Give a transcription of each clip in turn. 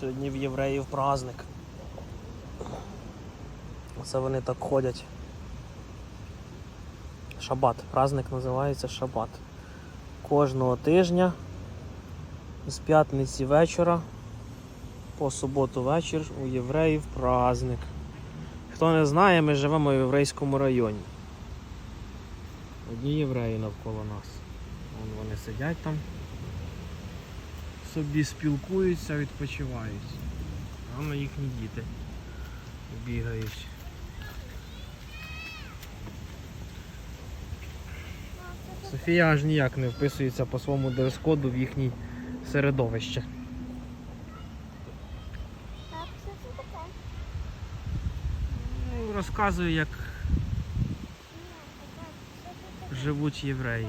Сьогодні в євреїв праздник. Це вони так ходять. Шабат. Праздник називається Шабат. Кожного тижня з п'ятниці вечора по суботу вечір у євреїв праздник. Хто не знає, ми живемо в єврейському районі. Одні євреї навколо нас. Вон вони сидять там, собі спілкуються, відпочивають. А на їхні діти бігають. Софія аж ніяк не вписується по своєму дрес-коду в їхнє середовище. Ну, Розказую, як живуть євреї.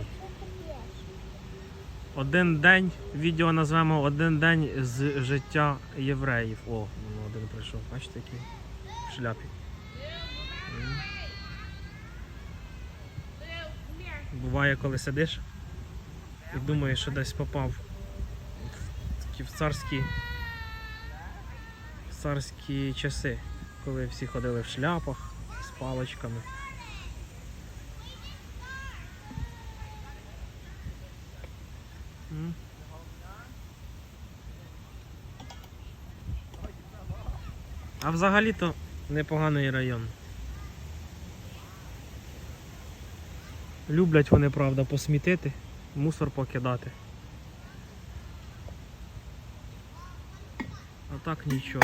Один день, відео назвемо один день з життя євреїв. О, воно один прийшов, бачите, який в шляпі. Буває, коли сидиш і думаєш, що десь попав в в царські, в царські часи, коли всі ходили в шляпах з паличками. А взагалі-то непоганий район. Люблять вони, правда, посмітити, мусор покидати. А так нічого.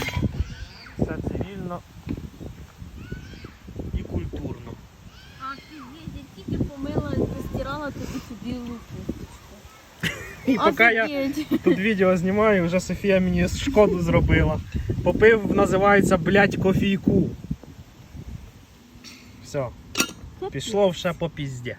Все цивільно і культурно. А ти я тільки помила, постирала тобі собі луку. І поки я тут відео знімаю, вже Софія мені шкоду зробила. Попив, називається, блять, кофійку. Все, пішло вже по пізді.